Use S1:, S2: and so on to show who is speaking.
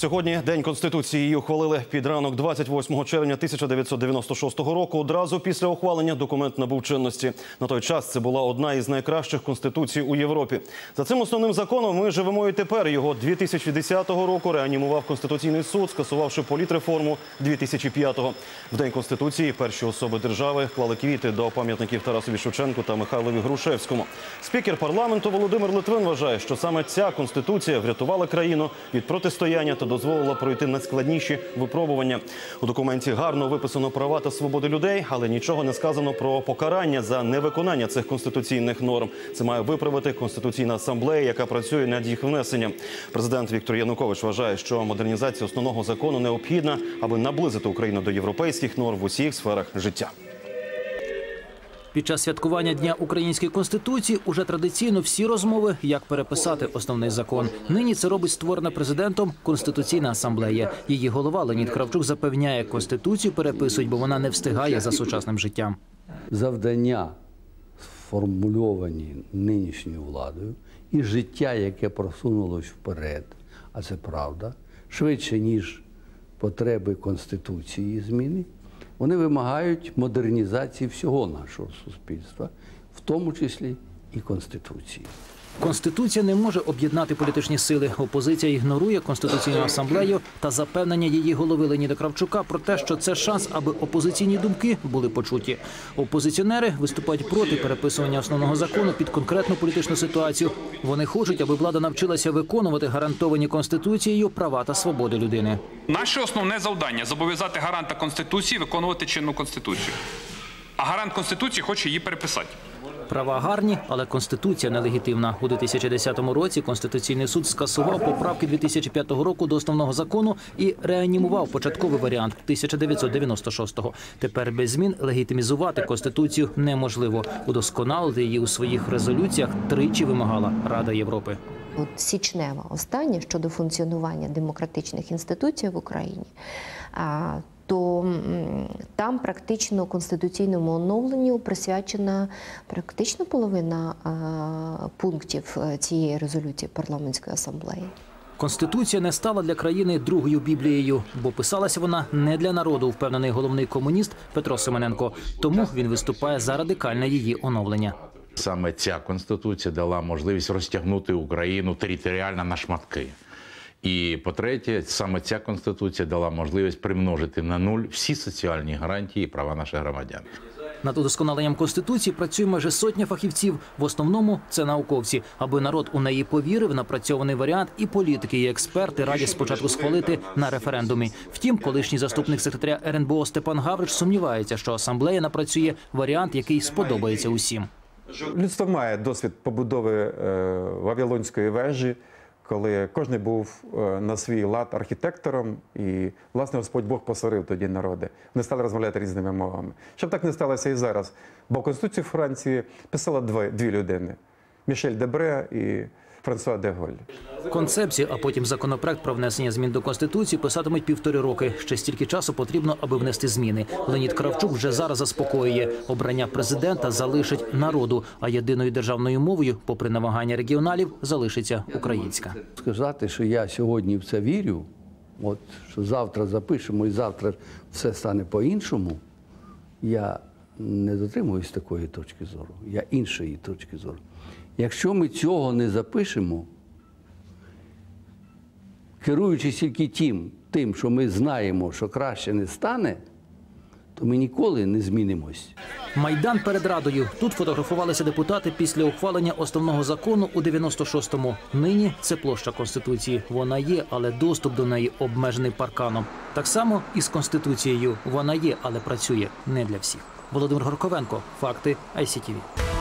S1: Сьогодні день конституції її ухвалили під ранок 28 червня 1996 року. Одразу після ухвалення документ набув чинності. На той час це була одна із найкращих конституцій у Європі. За цим основним законом ми живемо і тепер. Його 2010 року реанімував конституційний суд, скасувавши політреформу 2005-го. В день конституції перші особи держави клали квіти до пам'ятників Тарасові Шевченку та Михайлові Грушевському. Спікер парламенту Володимир Литвин вважає, що саме ця конституція врятувала країну від протистояння та дозволила пройти найскладніші випробування. У документі гарно виписано права та свободи людей, але нічого не сказано про покарання за невиконання цих конституційних норм. Це має виправити конституційна асамблея, яка працює над їх внесенням. Президент Віктор Янукович вважає, що модернізація основного закону необхідна, аби наблизити Україну до європейських норм в усіх сферах життя.
S2: Під час святкування Дня української конституції уже традиційно всі розмови, як переписати основний закон. Нині це робить створена президентом Конституційна асамблея. Її голова Леонід Кравчук запевняє, конституцію переписують, бо вона не встигає за сучасним життям.
S3: завдання, сформульовані нинішньою владою, і життя, яке просунулось вперед, а це правда, швидше, ніж потреби Конституції зміни, вони вимагають модернізації всього нашого суспільства, в тому числі і Конституції.
S2: Конституція не може об'єднати політичні сили. Опозиція ігнорує конституційну асамблею та запевнення її голови Леоніда Кравчука про те, що це шанс, аби опозиційні думки були почуті. Опозиціонери виступають проти переписування основного закону під конкретну політичну ситуацію. Вони хочуть, аби влада навчилася виконувати гарантовані конституцією права та свободи людини.
S4: Наше основне завдання зобов'язати гаранта Конституції виконувати чинну Конституцію. А гарант Конституції хоче її переписати.
S2: Права гарні, але конституція нелегітимна. У 2010 році конституційний суд скасував поправки 2005 року до основного закону і реанімував початковий варіант 1996-го. Тепер без змін легітимізувати конституцію неможливо. Удосконалити її у своїх резолюціях тричі вимагала Рада Європи.
S5: От січнева остання щодо функціонування демократичних інституцій в Україні. То там практично конституційному оновленню присвячена практично половина пунктів е, цієї резолюції парламентської асамблеї.
S2: Конституція не стала для країни другою біблією, бо писалася вона не для народу, впевнений головний комуніст Петро Семененко. Тому він виступає за радикальне її оновлення.
S6: Саме ця конституція дала можливість розтягнути Україну територіально на шматки. І по-третє, саме ця конституція дала можливість примножити на нуль всі соціальні гарантії і права наших громадян.
S2: Над удосконаленням конституції працює майже сотня фахівців. В основному це науковці. Аби народ у неї повірив, напрацьований варіант, і політики, і експерти раді спочатку схвалити на референдумі. Втім, колишній заступник секретаря РНБО Степан Гаврич сумнівається, що асамблея напрацює варіант, який сподобається усім.
S7: Людство має досвід побудови е, Вавилонської вежі, коли кожен був е, на свій лад архітектором, і власне Господь Бог посварив тоді народи. Вони стали розмовляти різними мовами. Щоб так не сталося і зараз. Бо Конституцію Франції писала дві, дві людини: Мішель Дебре і Франсуа де Голь.
S2: Концепцію, а потім законопроект про внесення змін до конституції писатимуть півтори роки. Ще стільки часу потрібно, аби внести зміни. Леонід Кравчук вже зараз заспокоює. Обрання президента залишить народу, а єдиною державною мовою, попри намагання регіоналів, залишиться українська.
S3: Сказати, що я сьогодні в це вірю, от що завтра запишемо і завтра все стане по-іншому, я не дотримуюсь такої точки зору, я іншої точки зору. Якщо ми цього не запишемо, керуючись тільки тим, тим, що ми знаємо, що краще не стане, то ми ніколи не змінимось.
S2: Майдан перед радою. Тут фотографувалися депутати після ухвалення основного закону у 96-му. Нині це площа конституції. Вона є, але доступ до неї обмежений парканом. Так само і з конституцією. Вона є, але працює не для всіх. Володимир Горковенко. Факти ICTV.